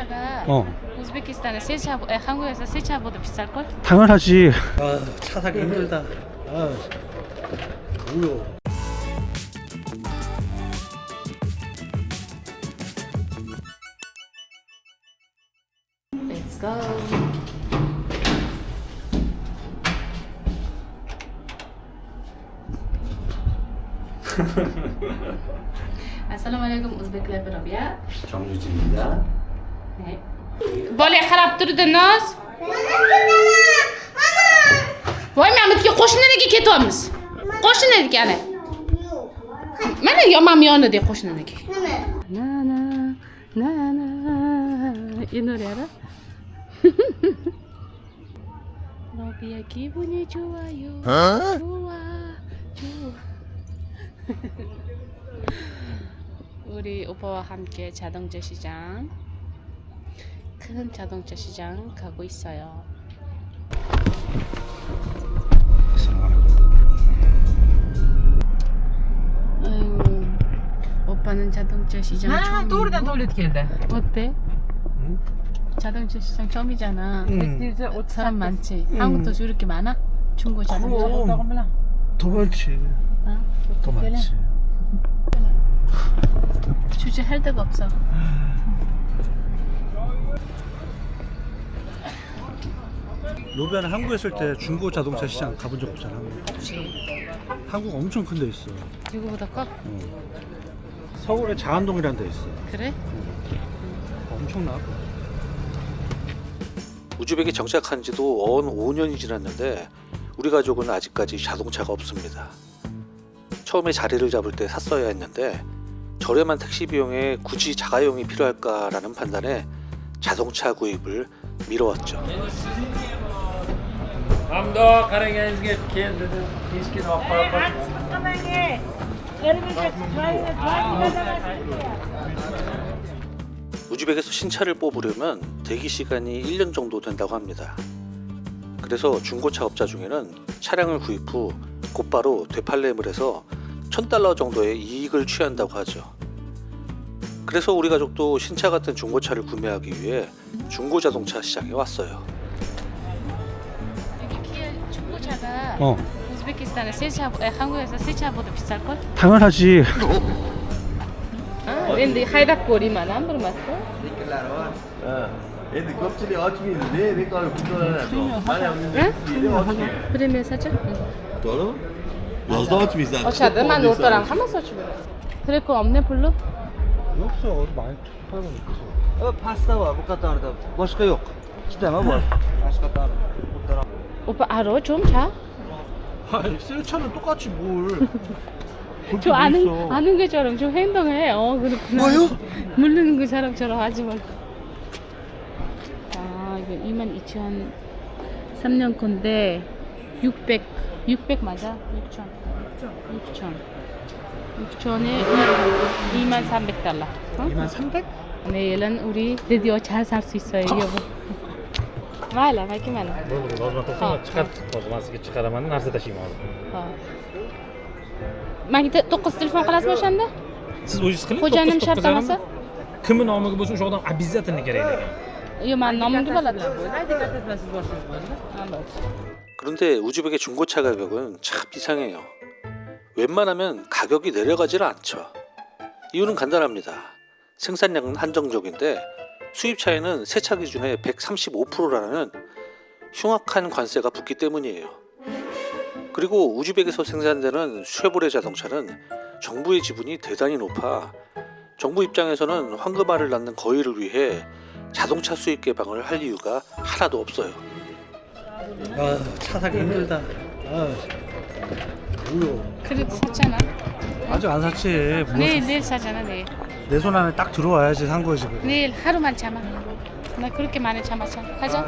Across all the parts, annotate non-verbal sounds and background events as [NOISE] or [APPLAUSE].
중고차가 어 우즈베키스탄에 새 차, 에, 한국에서 새 차보다 비쌀 걸? 당연하지 아차 사기 힘들다 아 뭐야 Let's go. [LAUGHS] Birobiya. 정유진입니다 Bola qarab turdi Noz. Voy, men bitta qo'shniniga ketyapmiz. Qo'shniniki ana. Mana yomam yonida qo'shniniki. Na na na na. Inuriyada. Robiya 기분이 좋아요. 좋아. 좋아. 우리 오빠와 함께 자동차 시장 큰 자동차 시장 가고 있어요. 아이고, 오빠는 자동차 시장 Ha, 처음. to'g'ridan tualet keldi. 어때? 자동차 시장 처음이잖아. 응. 사람 많지. 한국도 이렇게 많아? 중고 자동차. 그럼 bilan. 더 많지 어? 더 많지 [LAUGHS] 주제 할 데가 없어. [LAUGHS] 로비아는 한국에 있을 때 중고 자동차 시장 가본 적 없잖아 한국 엄청 큰 데 있어 이거보다 커? 어. 서울에 자한동이라는 데 있어 그래? 엄청나 우즈벡에 정착한 지도 어언 5년이 지났는데 우리 가족은 아직까지 자동차가 없습니다. 처음에 자리를 잡을 때 샀어야 했는데 저렴한 택시 비용에 굳이 자가용이 필요할까라는 판단에 자동차 구입을 미뤄왔죠. Hamdo qaragangizga keldi deb eshikni olib 우즈벡에서 신차를 뽑으려면 대기 시간이 1년 정도 된다고 합니다. 그래서 중고차 업자 중에는 차량을 구입 후 곧바로 되팔렘을 해서 1000달러 정도의 이익을 취한다고 하죠. 그래서 우리 가족도 신차 같은 중고차를 구매하기 위해 중고 자동차 시장에 왔어요. 가 어 우즈베키스탄에 새 차, 에, 한국에서 새 차보다 비쌀 걸? 당연하지 아, 근데 하이락 거리만 안 물어봤어? endi ko'pchilik ochmaydi rekord mana 응? 프리미엄 사자? 응. to'g'rimi yozda ochmaysan 어차피 만 오빠랑 하면서 어차피 트래커 없네 별로? 없어 많이 팔고 있지 어, bu qatorda boshqa yo'q ikkitami bor mana shu qatori o'rtaroq 오빠 알아 좀 자? 아새 차는 똑같이 뭘 [LAUGHS] 저뭐 아는 있어. 아는 것처럼 좀 행동해. 어 그렇구나. 뭐요? 모르는 것처럼 하지 말. 아 이거 2만 2천 3년 건데 600 600 맞아? 6천 6천 6천에 2만 300 달러. 어? 2만 300? 내일은 우리 드디어 잘 살 수 있어요 여보. [LAUGHS] mayli maykiman bo'ldi lozima to'xtama chiqarib lozimasiga chiqaraman narsa tashiyman hozir manga to'qqiz telefon qilasizmi o'shanda siz o'zingiz qiling xo'jayinim to'qqiz to'qqiz shartnomasi yarim. kimni nomiga bo'lsa o'sha odam обязательно kerak ekan yo'q mani nomimga bo'ladi Haydi katta siz borsangiz bo'ladi. Ha, bo'ldi. 그런데 우즈벡의 중고차 가격은 참 이상해요. 웬만하면 가격이 내려가지는 않죠. 이유는 간단합니다. 생산량은 한정적인데 수입차에는 세차 기준의 135%라는 흉악한 관세가 붙기 때문이에요. 그리고 우즈벡에서 생산되는 쉐보레 자동차는 정부의 지분이 대단히 높아 정부 입장에서는 황금알을 낳는 거위를 위해 자동차 수입 개방을 할 이유가 하나도 없어요. 아 차 사기 힘들다 아 뭐야 그래도 샀잖아. 아직 안 샀지 내일 내일 사잖아 내일. 내 손 안에 딱 들어와야지 산 거지 그래. 내일 하루만 참아. 나 그렇게 많이 참았잖아. 가자.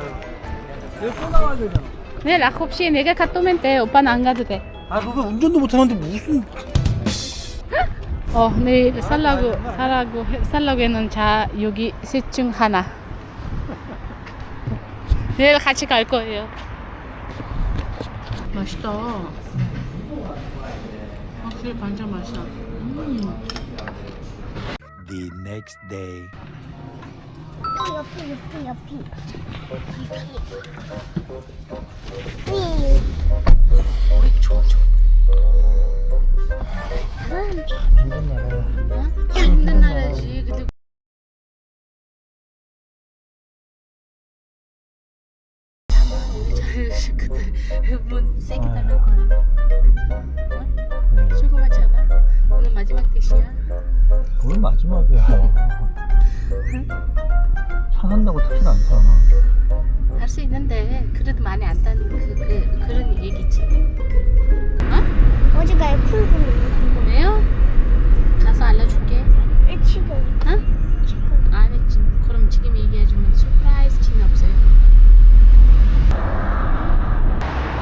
내일 또 나와야 되잖아 내일 9시에 내가 갔다 오면 돼. 오빠는 안 가도 돼. 아 그거 운전도 못하는데 무슨 어 내일 살라고 살라고 해- 살라고 했는 자 여기 셋 중 하나. [LAUGHS] 내일 같이 갈 거예요. 맛있다. 확실히 반찬 맛있다. 음. the next day 또 옆이 옆이 옆이 힘든 나라지. 근데 그때 문 세게 닫 오늘 마지막이야. 차 산다고 택시를 안 타나. 할 수 있는데 그래도 많이 안 타는 그, 그 그런 얘기지. 어디가요 쿨쿨 궁금해요? 가서 알려줄게. 지금 응? 지금 아니 지금 그럼 지금 얘기해주면 서프라이즈 재미없어요.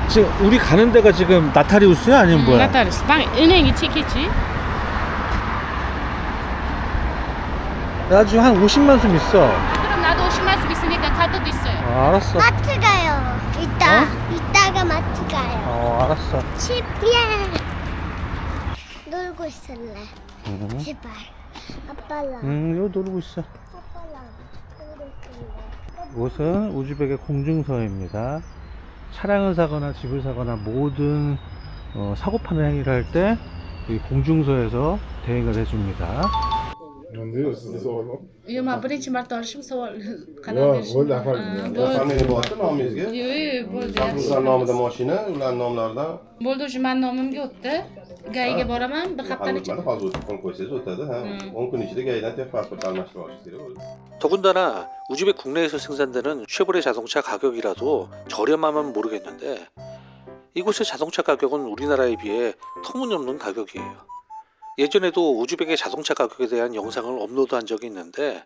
지금 우리 가는 데가 지금 나타리우스야 아니면 뭐야? 나타리스 방 은행이 티켓이 나 지금 한 50만 숨 있어. 아, 그럼 나도 50만 원 있으니까 카드도 있어요. 어, 알았어. 마트 가요 이따 이따가 마트 가요 어, 알았어. 집이야 놀고 있을래 음, 제발 아빠랑 음, 여기 놀고 있어. 아빠랑 놀고 있을래 이곳은 우즈벡의 공중서입니다. 차량을 사거나 집을 사거나 모든 어, 사고 파는 행위를 할때이 공중서에서 대행을 해줍니다. Anlıyor siz oğlum. Yo, ma birinchi marta olishim savol Yo, qanaqa berish- bo'ldi afar. Ah, bo'ldi. Familiya bo'lyapti nomingizga. Yo, yo, bo'ldi yaxshi. nomida mashina, ular nomlaridan bo'ldi o'sha mani nomimga o'tdi gayga boraman bir haftani ichida hozir o'tib qo'yib qo'ysangiz o'tadi. Ha, 10 kun ichida gaydan texpasport almashtirib olishingiz kerak bo'ldi. 더군다나 우즈벡 국내에서 생산되는 쉐보레 자동차 가격이라도 저렴하면 모르겠는데 이곳의 자동차 가격은 우리나라에 비해 터무니없는 가격이에요. 예전에도 우즈벡의 자동차 가격에 대한 영상을 업로드한 적이 있는데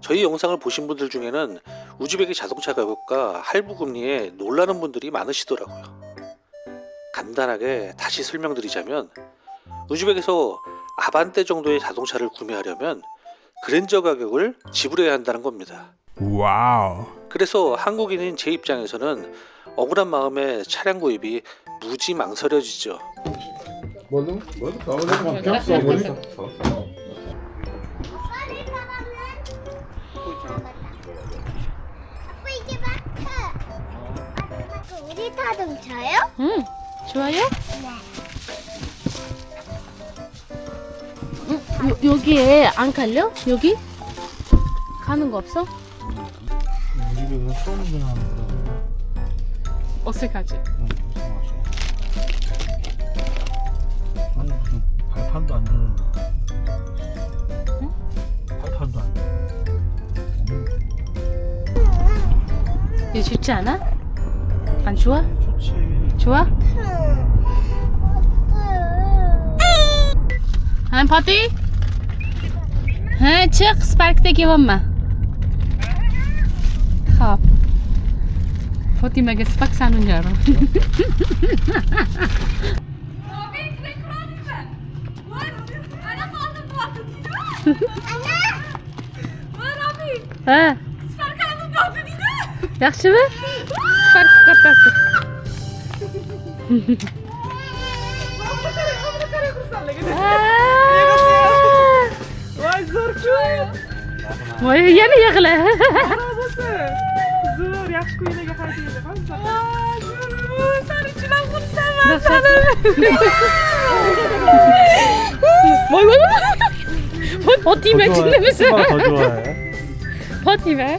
저희 영상을 보신 분들 중에는 우즈벡의 자동차 가격과 할부 금리에 놀라는 분들이 많으시더라고요. 간단하게 다시 설명드리자면 우즈벡에서 아반떼 정도의 자동차를 구매하려면 그랜저 가격을 지불해야 한다는 겁니다. 와우. 그래서 한국인인 제 입장에서는 억울한 마음에 차량 구입이 무지 망설여지죠. 이제 마트 아빠 우리 자동차요? 응 좋아요? 응, 요, 여기에 안 갈려? 여기? 가는 거 없어? 우즈벡은 처음 운전하는 거. 어색하지? 발판도 안 되는 발판도 안 돼. 이거 좋지 않아? 안 좋아? 좋지. 좋아? Han Patti? ها çık Spark'taki vamma. خب فاطی مگه سپاک سن اونجا He. Yaxshi mı? Fark kattası. Vay zo'rku. Voy yana yig'la. Zo'r, yaxshi ko'ylaga haydaydi. Sen için ben bunu sevmem sanırım. Vay vay vay. Chinam xursandman sani. voy voy voy fotima chinamisan 더 좋아해. fotima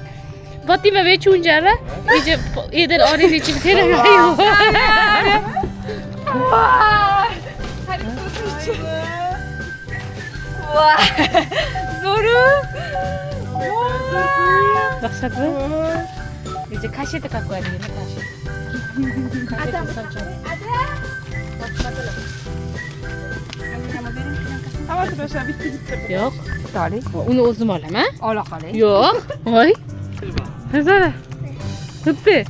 fotima ve chunjara iyice iyidir oraya için teragayo 박사분 이제 카시드 갖고 와야 되겠네 카시 카시드 설정 Havası başa bitti gitti. yok Dali. onu uzun olama Ola qali. yok oy hazır ıttı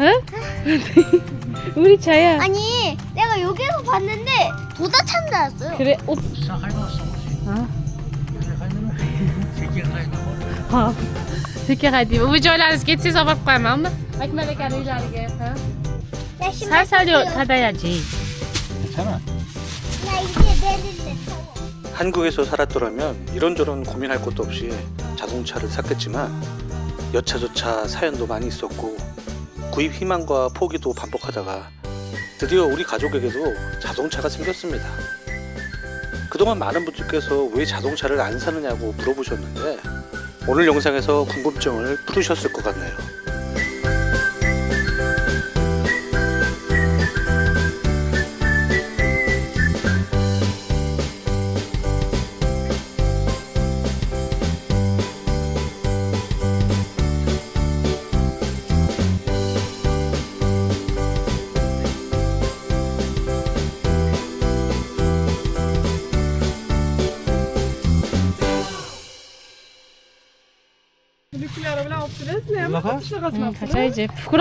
어? [LAUGHS] 우리 차야 아니 내가 여기서 봤는데 도다 찬 나왔어요 그래 옷 Ha. Peki hadi. Bu videoları geçsiz alıp koymam mı? Bak melek arayacağım. Ha? 야 신발 Sen sadece 샀어 한국에서 살았더라면 이런저런 고민할 것도 없이 자동차를 샀겠지만 여차저차 사연도 많이 있었고 구입 희망과 포기도 반복하다가 드디어 우리 가족에게도 자동차가 생겼습니다. 그동안 많은 분들께서 왜 자동차를 안 사느냐고 물어보셨는데 오늘 영상에서 궁금증을 풀으셨을 것 같네요. Lyckliga över outfit. Nej, men 올라가? första 응, snabbt. 가자 이제 부